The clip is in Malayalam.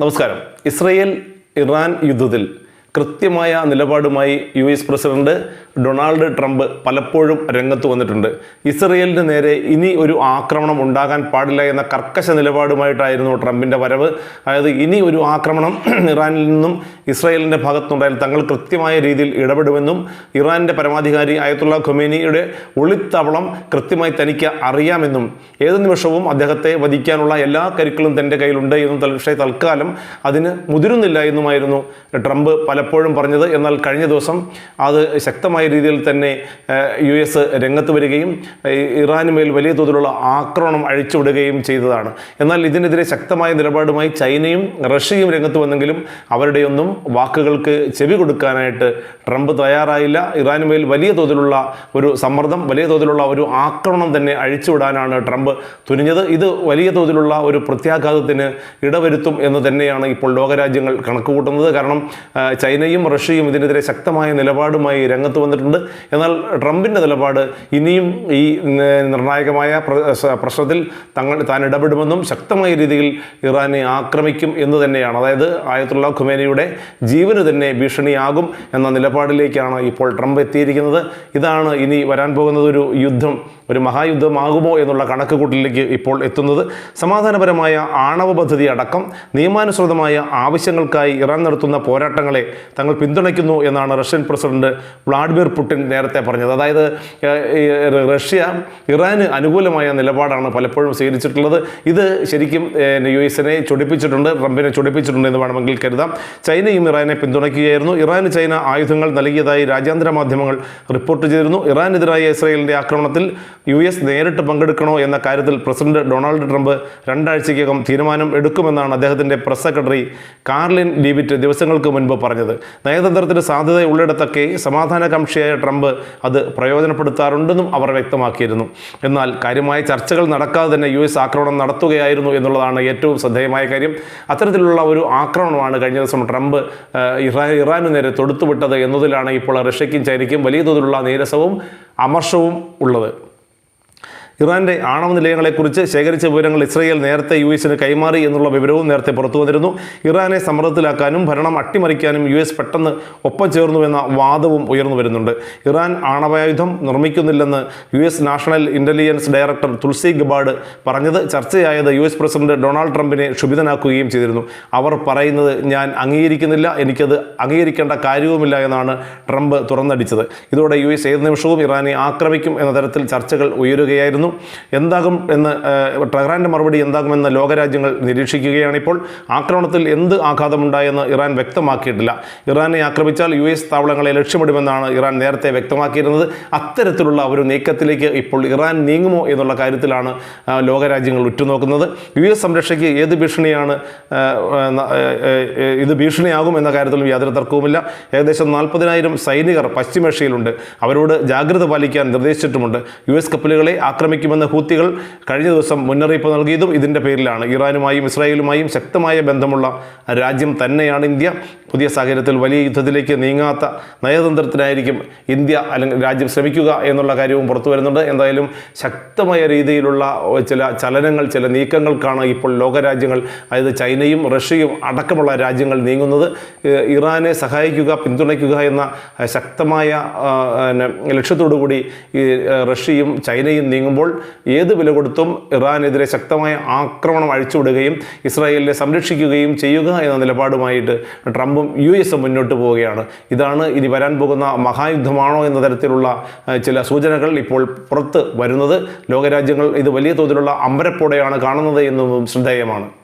നമസ്കാരം. ഇസ്രയേൽ ഇറാൻ യുദ്ധത്തിൽ കൃത്യമായ നിലപാടുമായി U S president Donald Trump പലപ്പോഴും രംഗത്ത് വന്നിട്ടുണ്ട്. ഇസ്രയേലിന് നേരെ ഇനി ഒരു ആക്രമണം ഉണ്ടാകാൻ പാടില്ല എന്ന കർക്കശ നിലപാടുമായിട്ടായിരുന്നു ട്രംപിന്റെ വരവ്. അതായത് ഇനി ഒരു ആക്രമണം ഇറാനിൽ നിന്നും ഇസ്രയേലിന്റെ ഭാഗത്തുണ്ടായാൽ തങ്ങൾ കൃത്യമായ രീതിയിൽ ഇടപെടുമെന്നും ഇറാനിന്റെ പരമാധികാരി അയത്തുള്ള ഖൊമേനിയുടെ ഒളിത്തവളം കൃത്യമായി തനിക്ക് അറിയാമെന്നും ഏത് നിമിഷവും അദ്ദേഹത്തെ വധിക്കാനുള്ള എല്ലാ കരുക്കളും തന്റെ കയ്യിലുണ്ട് എന്നും പക്ഷേ തൽക്കാലം അതിന് മുതിരുന്നില്ല എന്നുമായിരുന്നു ട്രംപ് പലപ്പോഴും പറഞ്ഞത്. എന്നാൽ കഴിഞ്ഞ ദിവസം അത് ശക്തമായ രീതിയിൽ തന്നെ യു എസ് രംഗത്ത് വരികയും ഇറാനുമേൽ ഇറാന് മേൽ വലിയ തോതിലുള്ള ആക്രമണം അഴിച്ചുവിടുകയും ചെയ്തതാണ്. എന്നാൽ ഇതിനെതിരെ ശക്തമായ നിലപാടുമായി ചൈനയും റഷ്യയും രംഗത്ത് വന്നെങ്കിലും അവരുടെയൊന്നും വാക്കുകൾക്ക് ചെവി കൊടുക്കാനായിട്ട് ട്രംപ് തയ്യാറായില്ല. ഇറാന് മേൽ വലിയ തോതിലുള്ള ഒരു സമ്മർദ്ദം വലിയ തോതിലുള്ള ഒരു ആക്രമണം തന്നെ അഴിച്ചുവിടാനാണ് ട്രംപ് തുനിഞ്ഞത്. ഇത് വലിയ തോതിലുള്ള ഒരു പ്രത്യാഘാതത്തിന് ഇടവരുത്തും എന്ന് തന്നെയാണ് ഇപ്പോൾ ലോകരാജ്യങ്ങൾ കണക്കുകൂട്ടുന്നത്. കാരണം ചൈനയും റഷ്യയും ഇതിനെതിരെ ശക്തമായ നിലപാടുമായി രംഗത്ത് വന്നിട്ടുണ്ട്. എന്നാൽ ട്രംപിന്റെ നിലപാട് ഇനിയും ഈ നിർണായകമായ പ്രശ്നത്തിൽ തങ്ങൾ താൻ ഇടപെടുമെന്നും ശക്തമായ രീതിയിൽ ഇറാനെ ആക്രമിക്കും എന്ന് തന്നെയാണ്. അതായത് ആയത്തുള്ള ഖുമേനയുടെ ജീവന് തന്നെ ഭീഷണിയാകും എന്ന നിലപാടിലേക്കാണ് ഇപ്പോൾ ട്രംപ് എത്തിയിരിക്കുന്നത്. ഇതാണ് ഇനി വരാൻ പോകുന്നത് ഒരു യുദ്ധം ഒരു മഹായുദ്ധമാകുമോ എന്നുള്ള കണക്കുകൂട്ടലിലേക്ക് ഇപ്പോൾ എത്തുന്നത്. സമാധാനപരമായ ആണവ പദ്ധതി അടക്കം നിയമാനുസൃതമായ ആവശ്യങ്ങൾക്കായി ഇറാൻ നടത്തുന്ന പോരാട്ടങ്ങളെ തങ്ങൾ പിന്തുണയ്ക്കുന്നു എന്നാണ് റഷ്യൻ പ്രസിഡന്റ് വ്ളാഡിമിർ പുടിൻ നേരത്തെ പറഞ്ഞത്. അതായത് റഷ്യ ഇറാന് അനുകൂലമായ നിലപാടാണ് പലപ്പോഴും സ്വീകരിച്ചിട്ടുള്ളത്. ഇത് ശരിക്കും യു എസിനെ ചൊടിപ്പിച്ചിട്ടുണ്ട് ട്രംപിനെ ചൊടിപ്പിച്ചിട്ടുണ്ട് എന്ന് വേണമെങ്കിൽ കരുതാം. ചൈനയും ഇറാനെ പിന്തുണയ്ക്കുകയായിരുന്നു. ഇറാന് ചൈന ആയുധങ്ങൾ നൽകിയതായി രാജ്യാന്തര മാധ്യമങ്ങൾ റിപ്പോർട്ട് ചെയ്തിരുന്നു. ഇറാനെതിരായ ഇസ്രായേലിന്റെ ആക്രമണത്തിൽ യു എസ് നേരിട്ട് പങ്കെടുക്കണോ എന്ന കാര്യത്തിൽ പ്രസിഡന്റ് ഡൊണാൾഡ് ട്രംപ് രണ്ടാഴ്ചയ്ക്കകം തീരുമാനം എടുക്കുമെന്നാണ് അദ്ദേഹത്തിന്റെ പ്രസ് സെക്രട്ടറി കാർലിൻ ഡീവിറ്റ് ദിവസങ്ങൾക്ക് മുൻപ് പറഞ്ഞത്. നയതന്ത്രത്തിന് സാധ്യതയുള്ളിടത്തൊക്കെ സമാധാനകാംക്ഷിയായ ട്രംപ് അത് പ്രയോജനപ്പെടുത്താറുണ്ടെന്നും അവർ വ്യക്തമാക്കിയിരുന്നു. എന്നാൽ കാര്യമായ ചർച്ചകൾ നടക്കാതെ തന്നെ യു എസ് ആക്രമണം നടത്തുകയായിരുന്നു എന്നുള്ളതാണ് ഏറ്റവും ശ്രദ്ധേയമായ കാര്യം. അത്തരത്തിലുള്ള ഒരു ആക്രമണമാണ് കഴിഞ്ഞ ദിവസം ട്രംപ് ഇറാൻ ഇറാ ഇറാനു നേരെ തൊടുത്തുവിട്ടത് എന്നതിലാണ് ഇപ്പോൾ റഷ്യയ്ക്കും ചൈനയ്ക്കും വലിയ തോതിലുള്ള നീരസവും അമർഷവും ഉള്ളത്. ഇറാന്റെ ആണവ നിലയങ്ങളെക്കുറിച്ച് ശേഖരിച്ച വിവരങ്ങൾ ഇസ്രയേൽ നേരത്തെ യു എസിന് കൈമാറി എന്നുള്ള വിവരവും നേരത്തെ പുറത്തു വന്നിരുന്നു. ഇറാനെ സമ്മർദ്ദത്തിലാക്കാനും ഭരണം അട്ടിമറിക്കാനും യു എസ് പെട്ടെന്ന് ഒപ്പം ചേർന്നുവെന്ന വാദവും ഉയർന്നു വരുന്നുണ്ട്. ഇറാൻ ആണവായുധം നിർമ്മിക്കുന്നില്ലെന്ന് U S national intelligence director Tulsi Gabbard പറഞ്ഞത്. ചർച്ചയായത് യു എസ് പ്രസിഡന്റ് ഡൊണാൾഡ് ട്രംപിനെ ക്ഷുഭിതനാക്കുകയും ചെയ്തിരുന്നു. അവർ പറയുന്നത് ഞാൻ അംഗീകരിക്കുന്നില്ല എനിക്കത് അംഗീകരിക്കേണ്ട കാര്യവുമില്ല എന്നാണ് ട്രംപ് തുറന്നടിച്ചത്. ഇതോടെ യു എസ് ഏത് നിമിഷവും ഇറാനെ ആക്രമിക്കും എന്ന തരത്തിൽ ചർച്ചകൾ ഉയരുകയായിരുന്നു. എന്താകും എന്ന് ടെഹ്റാന്റെ മറുപടി എന്താകുമെന്ന് ലോകരാജ്യങ്ങൾ നിരീക്ഷിക്കുകയാണിപ്പോൾ. ആക്രമണത്തിൽ എന്ത് ആഘാതമുണ്ടായെന്ന് ഇറാൻ വ്യക്തമാക്കിയിട്ടില്ല. ഇറാനെ ആക്രമിച്ചാൽ യു എസ് താവളങ്ങളെ ലക്ഷ്യമിടുമെന്നാണ് ഇറാൻ നേരത്തെ വ്യക്തമാക്കിയിരുന്നത്. അത്തരത്തിലുള്ള ഒരു നീക്കത്തിലേക്ക് ഇപ്പോൾ ഇറാൻ നീങ്ങുമോ എന്നുള്ള കാര്യത്തിലാണ് ലോകരാജ്യങ്ങൾ ഉറ്റുനോക്കുന്നത്. യു എസ് സംരക്ഷയ്ക്ക് ഏത് ഭീഷണിയാണ് ഇത് ഭീഷണിയാകും എന്ന കാര്യത്തിലും യാതൊരു തർക്കവുമില്ല. ഏകദേശം നാൽപ്പതിനായിരം സൈനികർ പശ്ചിമേഷ്യയിലുണ്ട്. അവരോട് ജാഗ്രത പാലിക്കാൻ നിർദ്ദേശിച്ചിട്ടുമുണ്ട്. യു എസ് കപ്പലുകളെ ആക്രമിക്കുമെന്ന് ഹൂത്തികൾ കഴിഞ്ഞ ദിവസം മുന്നറിയിപ്പ് നൽകിയതും ഇതിന്റെ പേരിലാണ്. ഇറാനുമായും ഇസ്രായേലുമായും ശക്തമായ ബന്ധമുള്ള രാജ്യം തന്നെയാണ് ഇന്ത്യ. പുതിയ സാഹചര്യത്തിൽ വലിയ യുദ്ധത്തിലേക്ക് നീങ്ങാത്ത നയതന്ത്രത്തിനായിരിക്കും ഇന്ത്യ അല്ലെങ്കിൽ രാജ്യം ശ്രമിക്കുക എന്നുള്ള കാര്യവും പുറത്തു വരുന്നുണ്ട്. എന്തായാലും ശക്തമായ രീതിയിലുള്ള ചില ചലനങ്ങൾ ചില നീക്കങ്ങൾക്കാണ് ഇപ്പോൾ ലോകരാജ്യങ്ങൾ അതായത് ചൈനയും റഷ്യയും അടക്കമുള്ള രാജ്യങ്ങൾ നീങ്ങുന്നത്. ഇറാനെ സഹായിക്കുക പിന്തുണയ്ക്കുക എന്ന ശക്തമായ ലക്ഷ്യത്തോടു കൂടി റഷ്യയും ചൈനയും നീങ്ങുമ്പോൾ ഏത് വില കൊടുത്തും ഇറാനെതിരെ ശക്തമായ ആക്രമണം അഴിച്ചുവിടുകയും ഇസ്രായേലിനെ സംരക്ഷിക്കുകയും ചെയ്യുക എന്ന നിലപാടുമായിട്ട് ട്രംപും യു എസും മുന്നോട്ട് പോവുകയാണ്. ഇതാണ് ഇനി വരാൻ പോകുന്ന മഹായുദ്ധമാണോ എന്ന തരത്തിലുള്ള ചില സൂചനകൾ ഇപ്പോൾ പുറത്ത് വരുന്നത്. ലോകരാജ്യങ്ങൾ ഇത് വലിയ തോതിലുള്ള അമ്പരപ്പോടെയാണ് കാണുന്നത് എന്നതും ശ്രദ്ധേയമാണ്.